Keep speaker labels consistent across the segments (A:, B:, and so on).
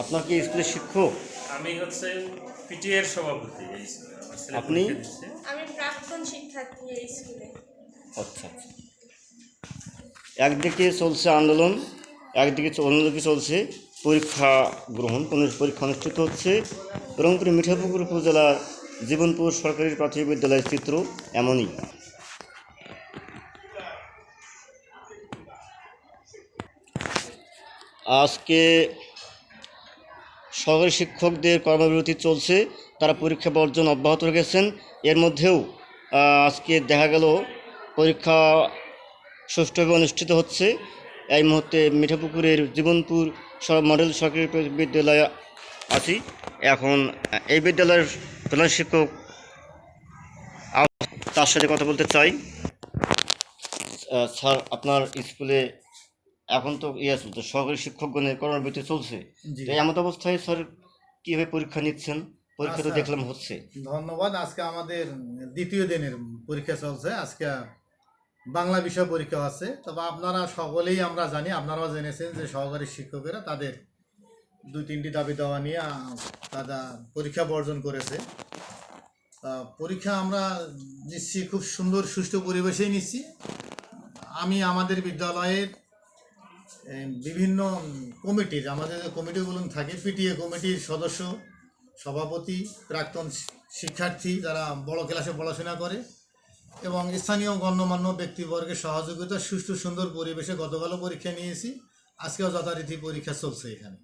A: আপনার কি স্কুলের শিক্ষক?
B: আমি হচ্ছে পিটিএর সভাপতি এই
A: আপনি?
C: আমি প্রাক্তন শিক্ষার্থী এই স্কুলে।
A: আচ্ছা আচ্ছা। একদিকে চলছে আন্দোলন একদিকে চ- অন্যদিকে চলছে পরীক্ষা গ্রহণ কোনো পরীক্ষা অনুষ্ঠিত হচ্ছে। রংপুর মিঠাপুকুর উপজেলার জীবনপুর সরকারি প্রাথমিক বিদ্যালয়ের চিত্র এমনই। আজকে সরকারি শিক্ষকদের কর্মবিরতি চলছে। তারা পরীক্ষা বর্জন অব্যাহত রেখেছেন। এর মধ্যেও আজকে দেখা গেল পরীক্ষা সুষ্ঠুভাবে অনুষ্ঠিত হচ্ছে। এই মুহূর্তে মিঠাপুকুরের জীবনপুর সব মডেল সরকারি বিদ্যালয়ে আছি। এখন এই বিদ্যালয়ের প্রধান শিক্ষক তার সাথে কথা বলতে চাই। স্যার আপনার স্কুলে এখন তো ইয়ে চলছে সরকারি শিক্ষকগণের কর্মবিরতি চলছে।
D: জি।
A: তো এমন অবস্থায় স্যার কীভাবে পরীক্ষা নিচ্ছেন? পরীক্ষা তো
D: আচ্ছা।
A: দেখলাম হচ্ছে।
D: ধন্যবাদ। আজকে আমাদের দ্বিতীয় দিনের পরীক্ষা চলছে। আজকে বাংলা বিষয় পরীক্ষা আছে। তবে আপনারা সকলেই আমরা জানি আপনারাও জেনেছেন যে সহকারী শিক্ষকেরা তাদের দুই তিনটি দাবি দেওয়া নিয়ে তারা পরীক্ষা বর্জন করেছে। পরীক্ষা আমরা নিচ্ছি খুব সুন্দর সুষ্ঠু পরিবেশেই নিচ্ছি। আমি আমাদের বিদ্যালয়ের বিভিন্ন কমিটির আমাদের যে কমিটিগুলো থাকে পিটিএ কমিটির সদস্য সভাপতি, প্রাক্তন শিক্ষার্থী যারা বড় ক্লাসে পড়াশোনা করে এবং স্থানীয় গণ্যমান্য ব্যক্তিবর্গের সহযোগিতা, সুষ্ঠু, সুন্দর পরিবেশে গতকালও পরীক্ষা নিয়েছি। আজকেও যথারীতি পরীক্ষা চলছে এখানে।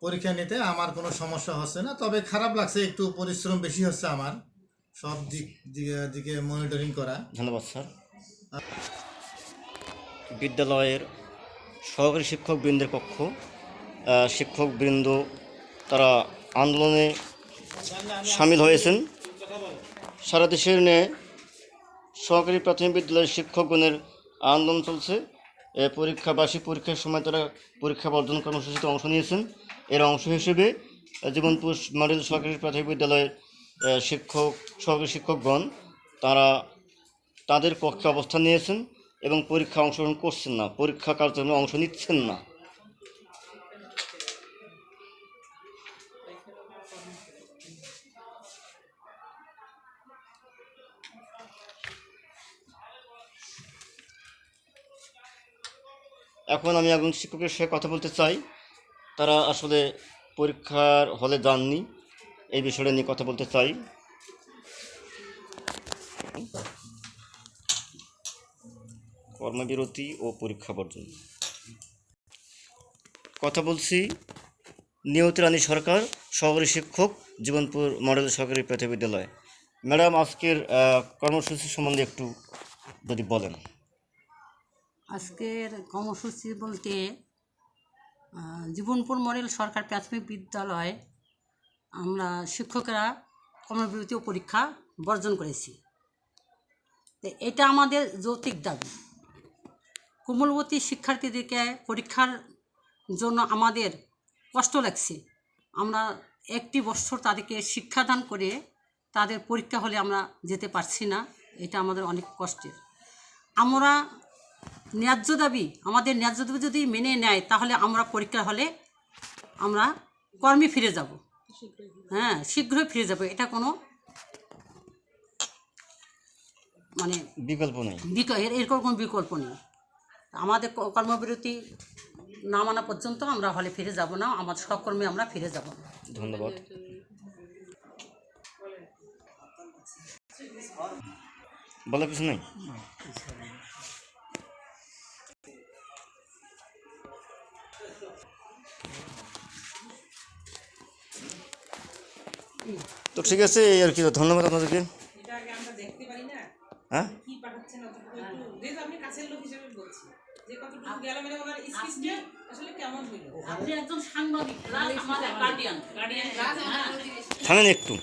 D: পরীক্ষা নিতে আমার কোনো সমস্যা হচ্ছে না, তবে খারাপ লাগছে, একটু পরিশ্রম বেশি হচ্ছে আমার। সব দিক দিকে- মনিটরিং করা।
A: ধন্যবাদ, স্যার। বিদ্যালয়ের সহকারী শিক্ষকবৃন্দের পক্ষ শিক্ষকবৃন্দ তারা আন্দোলনে সামিল হয়েছেন। সারা দেশের ন্যায় সহকারী প্রাথমিক বিদ্যালয়ের শিক্ষকগণের আন্দোলন চলছে। পরীক্ষা, বার্ষিক পরীক্ষার সময় তারা পরীক্ষা বর্জন কর্মসূচিতে অংশ নিয়েছেন। এর অংশ হিসেবে জীবনপুর মডেল সরকারি প্রাথমিক বিদ্যালয়ের শিক্ষক, সহকারী শিক্ষকগণ তারা তাদের পক্ষে অবস্থান নিয়েছেন এবং পরীক্ষা অংশগ্রহণ করছেন না। পরীক্ষা কার্যক্রমে অংশ নিচ্ছেন না। এখন আমি একজন শিক্ষকের সাথে কথা বলতে চাই। তারা আসলে পরীক্ষার হলে যাননি, এই বিষয়টা নিয়ে কথা বলতে চাই। কর্মবিরতি ও পরীক্ষা বর্জন কথা বলছি নিয়তি রানী সরকার, সহকারী শিক্ষক, জীবনপুর মডেল সরকারি প্রাথমিক বিদ্যালয়। ম্যাডাম, আজকের কর্মসূচি সম্বন্ধে একটু যদি বলেন।
E: আজকের কর্মসূচি বলতে জীবনপুর মডেল সরকার প্রাথমিক বিদ্যালয় আমরা শিক্ষকেরা কর্মবিরতি পরীক্ষা বর্জন করেছি। তো এটা আমাদের যৌক্তিক দাবি। কোমলবতী শিক্ষার্থীদেরকে পরীক্ষার জন্য আমাদের কষ্ট লাগছে। আমরা একটি বছর তাদেরকে শিক্ষাদান করে তাদের পরীক্ষা হলে আমরা যেতে পারছি না, এটা আমাদের অনেক কষ্টের। আমরা ন্যায্য দাবি আমাদের ন্যায্য দাবি যদি মেনে নেয় তাহলে আমরা পরীক্ষা হলে আমরা কর্মে ফিরে যাব। হ্যাঁ শীঘ্রই ফিরে যাব। এটা কোনো মানে
A: বিকল্প নেই।
E: এরকম কোনো বিকল্প নেই। আমাদের কর্মবিরতি না মানা পর্যন্ত আমরা হলে ফিরে যাব না আমার সহকর্মী আমরা ফিরে যাব
A: ধন্যবাদ। বলার কিছু নেই। তো ঠিক আছে এই আর কি ধন্যবাদ আপনাদেরকে। হ্যাঁ? থামেন একটু।